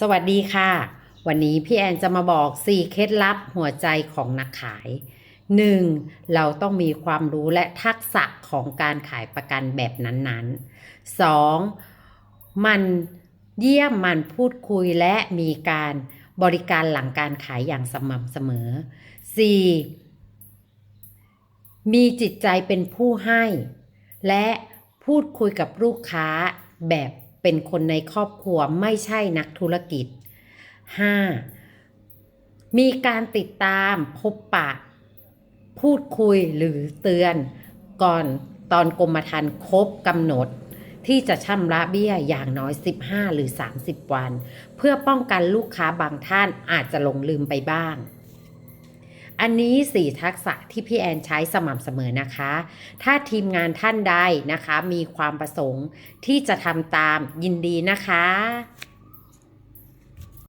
สวัสดีค่ะ วันนี้พี่แอนจะมาบอก 4 เคล็ดลับหัวใจของนักขาย 1. เราต้องมีความรู้และทักษะของการขายประกันแบบนั้นๆ 2. มันเยี่ยมมันพูดคุยและมีการบริการหลังการขายอย่างสม่ำเสมอ 4. มีจิตใจเป็นผู้ให้ และพูดคุยกับลูกค้าแบบ เป็นคนในครอบครัวไม่ใช่นักธุรกิจ 5. มีการติดตามพบปะ พูดคุยหรือเตือน ก่อนตอนกรมธรรม์ครบกำหนด ที่จะชำระเบี้ยอย่างน้อย 15 หรือ 30 วัน เพื่อป้องกันลูกค้าบางท่านอาจจะหลงลืมไปบ้าง อันนี้ 4 ทักษะที่พี่แอนใช้สม่ำเสมอนะคะ ถ้าทีมงานท่านใดนะคะ มีความประสงค์ที่จะทำตามยินดีนะคะ